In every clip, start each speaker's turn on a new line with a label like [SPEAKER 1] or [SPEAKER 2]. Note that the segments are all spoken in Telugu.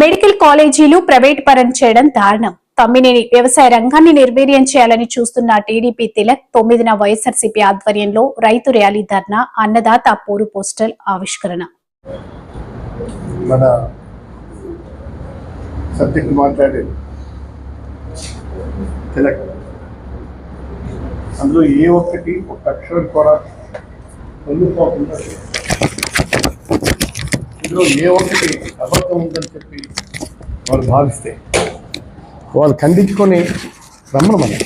[SPEAKER 1] మెడికల్ కాలేజీలు ప్రైవేట్ పరం చేయడం దారుణం. తమ్మినేని వ్యవసాయ రంగాన్ని నిర్వీర్యం చేయాలని చూస్తున్న టీడీపీ తిలక్ తొమ్మిదిన వైఎస్ఆర్సీపీ ఆధ్వర్యంలో రైతు ర్యాలీ ధర్నా అన్నదాత పోరు పోస్టల్ ఆవిష్కరణ.
[SPEAKER 2] మన సబ్జెక్ట్ తిలక్. అందులో ఏ ఒక్కటి ఒక అక్షరం కూడా పొందుకోకుండా ఇందులో ఏ ఒక్కటి అబద్ధం ఉందని చెప్పి వాళ్ళు భావిస్తే వాళ్ళు ఖండించుకొని రమ్మను మనం.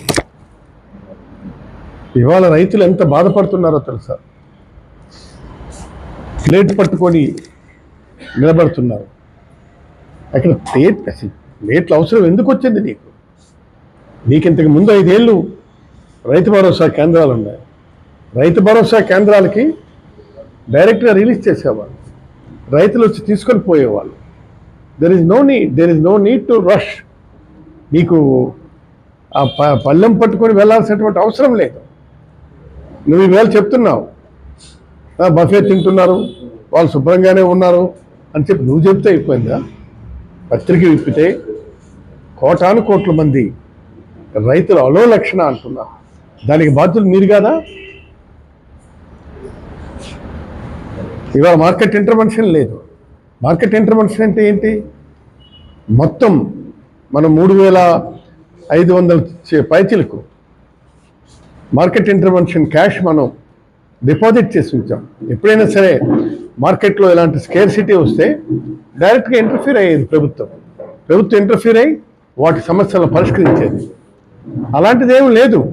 [SPEAKER 2] ఇవాళ రైతులు ఎంత బాధపడుతున్నారో తెలుసా? ప్లేట్ పట్టుకొని నిలబడుతున్నారు. అక్కడ ప్లేట్ అసలు అవసరం ఎందుకు వచ్చింది నీకు? నీకు ఇంతకు ముందు ఐదేళ్ళు రైతు భరోసా కేంద్రాలు ఉన్నాయి. రైతు భరోసా కేంద్రాలకి డైరెక్ట్గా రిలీజ్ చేసేవాళ్ళు. రైతులు వచ్చి తీసుకొని పోయేవాళ్ళు. There is no need there is no need to rush నీకు ఆ ప పళ్ళెం పట్టుకొని వెళ్ళాల్సినటువంటి అవసరం లేదు. నువ్వు ఈవేళ చెప్తున్నావు. బఫే తింటున్నారు వాళ్ళు శుభ్రంగానే ఉన్నారు అని చెప్పి నువ్వు చెప్తే అయిపోయిందా? పత్రిక విప్పితే కోటాను కోట్ల మంది రైతులు అలో లక్షణ అంటున్నారు. దానికి బాధ్యులు మీరు కాదా? ఇవాళ మార్కెట్ ఇంటర్వెన్షన్ లేదు. మార్కెట్ ఇంటర్వెన్షన్ అంటే ఏంటి? మొత్తం మనం మూడు వేల ఐదు వందల పైచిలకు మార్కెట్ ఇంటర్వెన్షన్ క్యాష్ మనం డిపాజిట్ చేసి ఉంచాం. ఎప్పుడైనా సరే మార్కెట్లో ఇలాంటి స్కేర్ సిటీ వస్తే డైరెక్ట్గా ఇంటర్ఫీర్ అయ్యేది ప్రభుత్వం. ప్రభుత్వం ఇంటర్ఫీర్ అయ్యి వాటి సమస్యలను పరిష్కరించేది. అలాంటిదేం లేదు.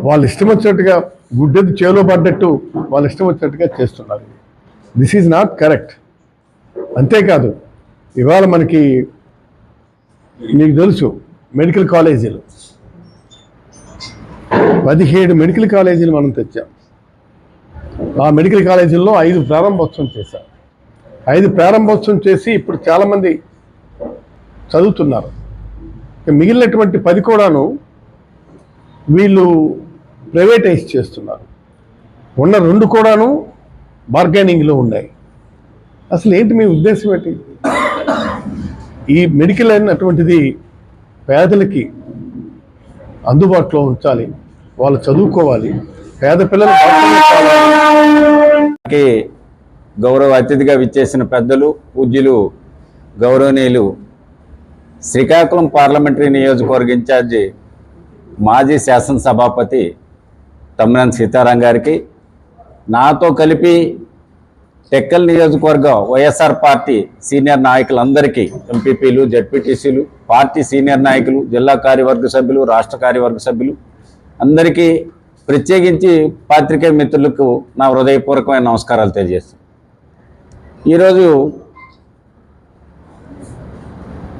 [SPEAKER 2] వాళ్ళు ఇష్టం వచ్చినట్టుగా గుడ్డది చేలో పడ్డట్టు వాళ్ళు ఇష్టం వచ్చినట్టుగా చేస్తున్నారు. దిస్ ఈజ్ నాట్ కరెక్ట్ అంతేకాదు ఇవాళ మనకి మీకు తెలుసు మెడికల్ కాలేజీలు పదిహేడు మెడికల్ కాలేజీలు మనం తెచ్చాం. ఆ మెడికల్ కాలేజీల్లో ఐదు ప్రారంభోత్సవం చేశాం ఐదు ప్రారంభోత్సవం చేసి ఇప్పుడు చాలామంది చదువుతున్నారు. ఇక మిగిలినటువంటి పది కూడాను వీళ్ళు ప్రైవేటైజ్ చేస్తున్నారు. ఉన్న రెండు కూడాను బార్గెనింగ్లో ఉన్నాయి. అసలు ఏంటి మీ ఉద్దేశం ఏంటి? ఈ మెడికల్ అయినటువంటిది పేదలకి అందుబాటులో ఉంచాలి వాళ్ళు చదువుకోవాలి పేద పిల్లలు
[SPEAKER 3] గౌరవ అతిథిగా విచ్చేసిన పెద్దలు పూజ్యులు గౌరవనీయులు శ్రీకాకుళం పార్లమెంటరీ నియోజకవర్గ ఇన్ఛార్జి మాజీ శాసనసభాపతి తమ్మినేని సీతారాం గారికి నాతో కలిపి టెక్కల్ నియోజకవర్గం వైఎస్ఆర్ పార్టీ సీనియర్ నాయకులందరికీ ఎంపీపీలు జడ్పీటీసీలు పార్టీ సీనియర్ నాయకులు జిల్లా కార్యవర్గ సభ్యులు రాష్ట్ర కార్యవర్గ సభ్యులు అందరికీ ప్రత్యేకించి పాత్రికేయ మిత్రులకు నా హృదయపూర్వకమైన నమస్కారాలు తెలియజేస్తాను ఈరోజు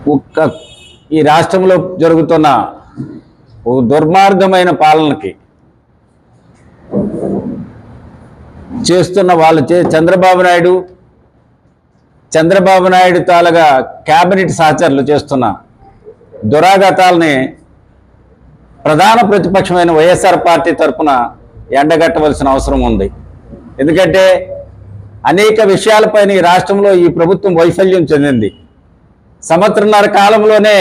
[SPEAKER 3] ఒక్క ఈ రాష్ట్రంలో జరుగుతున్న ఒక దుర్మార్గమైన పాలనకి చేస్తున్న వాళ్ళు చే చంద్రబాబు నాయుడు చంద్రబాబు నాయుడు తాలగా క్యాబినెట్ సహచరులు చేస్తున్న దురాఘాతాలని ప్రధాన ప్రతిపక్షమైన వైఎస్ఆర్ పార్టీ తరఫున ఎండగట్టవలసిన అవసరం ఉంది. ఎందుకంటే అనేక విషయాలపైన ఈ రాష్ట్రంలో ఈ ప్రభుత్వం వైఫల్యం చెందింది. సంవత్సరన్నర కాలంలోనే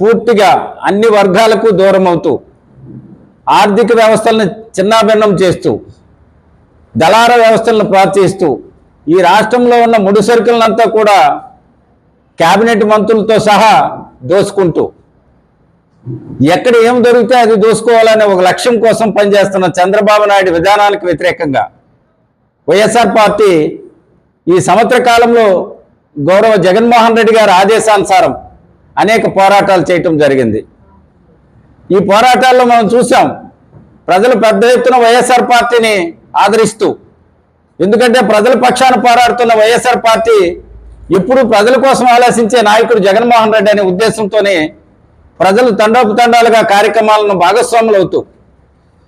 [SPEAKER 3] పూర్తిగా అన్ని వర్గాలకు దూరం అవుతూ ఆర్థిక వ్యవస్థలను చిన్నాభిన్నం చేస్తూ దళార వ్యవస్థలను ప్రార్థిస్తూ ఈ రాష్ట్రంలో ఉన్న ముడిసరుకులనంతా కూడా కేబినెట్ మంత్రులతో సహా దోసుకుంటూ ఎక్కడ ఏం దొరికితే అది దోసుకోవాలనే ఒక లక్ష్యం కోసం పనిచేస్తున్న చంద్రబాబు నాయుడు విధానానికి వ్యతిరేకంగా వైఎస్ఆర్ పార్టీ ఈ సంవత్సర కాలంలో గౌరవ జగన్మోహన్ రెడ్డి గారి ఆదేశానుసారం అనేక పోరాటాలు చేయటం జరిగింది. ఈ పోరాటాల్లో మనం చూసాం ప్రజలు పెద్ద ఎత్తున వైఎస్ఆర్ పార్టీని ఆదరిస్తూ ఎందుకంటే ప్రజల పక్షాన పోరాడుతున్న వైఎస్ఆర్ పార్టీ ఎప్పుడు ప్రజల కోసం ఆలోచించే నాయకుడు జగన్మోహన్ రెడ్డి అనే ఉద్దేశంతోనే ప్రజలు తండోపతండాలుగా కార్యక్రమాలను భాగస్వాములు అవుతూ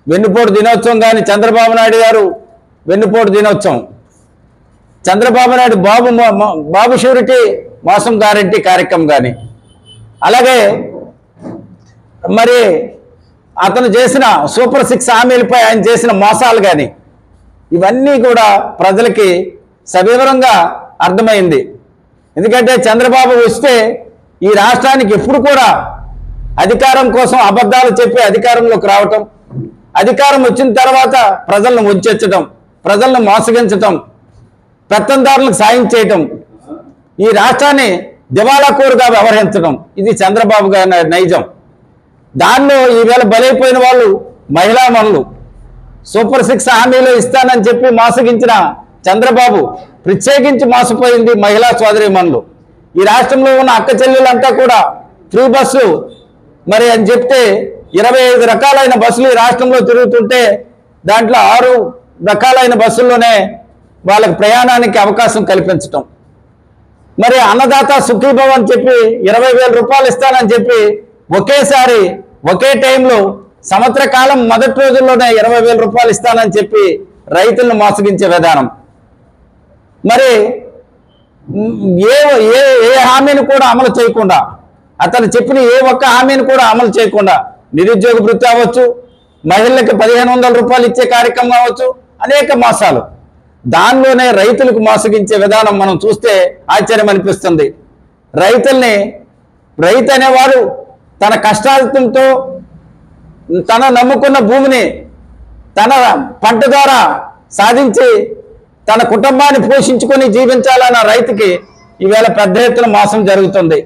[SPEAKER 3] వెన్నుపోటు దినోత్సవం కానీ చంద్రబాబు నాయుడు గారు వెన్నుపోటు దినోత్సవం చంద్రబాబు నాయుడు బాబు బాబు షూరిటీ మోసం గ్యారెంటీ కార్యక్రమం కానీ అలాగే మరి అతను చేసిన సూపర్ సిక్స్ హామీలపై ఆయన చేసిన మోసాలు కానీ ఇవన్నీ కూడా ప్రజలకి సవివరంగా అర్థమైంది. ఎందుకంటే చంద్రబాబు వస్తే ఈ రాష్ట్రానికి ఎప్పుడు కూడా అధికారం కోసం అబద్ధాలు చెప్పి అధికారంలోకి రావటం అధికారం వచ్చిన తర్వాత ప్రజలను ఉంచెచ్చటం ప్రజలను మోసగించటం పెత్తందారులకు సాయం చేయటం ఈ రాష్ట్రాన్ని దివాళాకోరుగా వ్యవహరించడం ఇది చంద్రబాబు గారి నైజం. దానిలో ఈవేళ బలైపోయిన వాళ్ళు మహిళా మనులు. సూపర్ సిక్స్ హామీలో ఇస్తానని చెప్పి మోసగించిన చంద్రబాబు ప్రత్యేకించి మోసపోయింది మహిళా సోదరి మనులు. ఈ రాష్ట్రంలో ఉన్న అక్క చెల్లెలంతా కూడా ఫ్రీ బస్సు మరి అని చెప్తే ఇరవై ఐదు రకాలైన బస్సులు ఈ రాష్ట్రంలో తిరుగుతుంటే దాంట్లో ఆరు రకాలైన బస్సుల్లోనే వాళ్ళకి ప్రయాణానికి అవకాశం కల్పించటం. మరి అన్నదాత సుఖీభవ్ అని చెప్పి ఇరవై వేల రూపాయలు ఇస్తానని చెప్పి ఒకేసారి ఒకే టైంలో సంవత్సర కాలం మొదటి రోజుల్లోనే ఇరవై వేల రూపాయలు ఇస్తానని చెప్పి రైతులను మోసగించే విధానం. మరి ఏ ఏ ఏ హామీని కూడా అమలు చేయకుండా అతను చెప్పిన ఏ ఒక్క హామీని కూడా అమలు చేయకుండా నిరుద్యోగ వృత్తి అవ్వచ్చు మహిళలకు పదిహేను వందల రూపాయలు ఇచ్చే కార్యక్రమం అవ్వచ్చు అనేక మోసాలు. దానిలోనే రైతులకు మోసగించే విధానం మనం చూస్తే ఆశ్చర్యం అనిపిస్తుంది. రైతుల్ని రైతు అనేవాడు తన కష్టాలతో తన నమ్ముకున్న భూమిని తన పంట ద్వారా సాధించి తన కుటుంబాన్ని పోషించుకొని జీవించాలన్న రైతుకి ఈవేళ పెద్ద ఎత్తున మోసం జరుగుతుంది.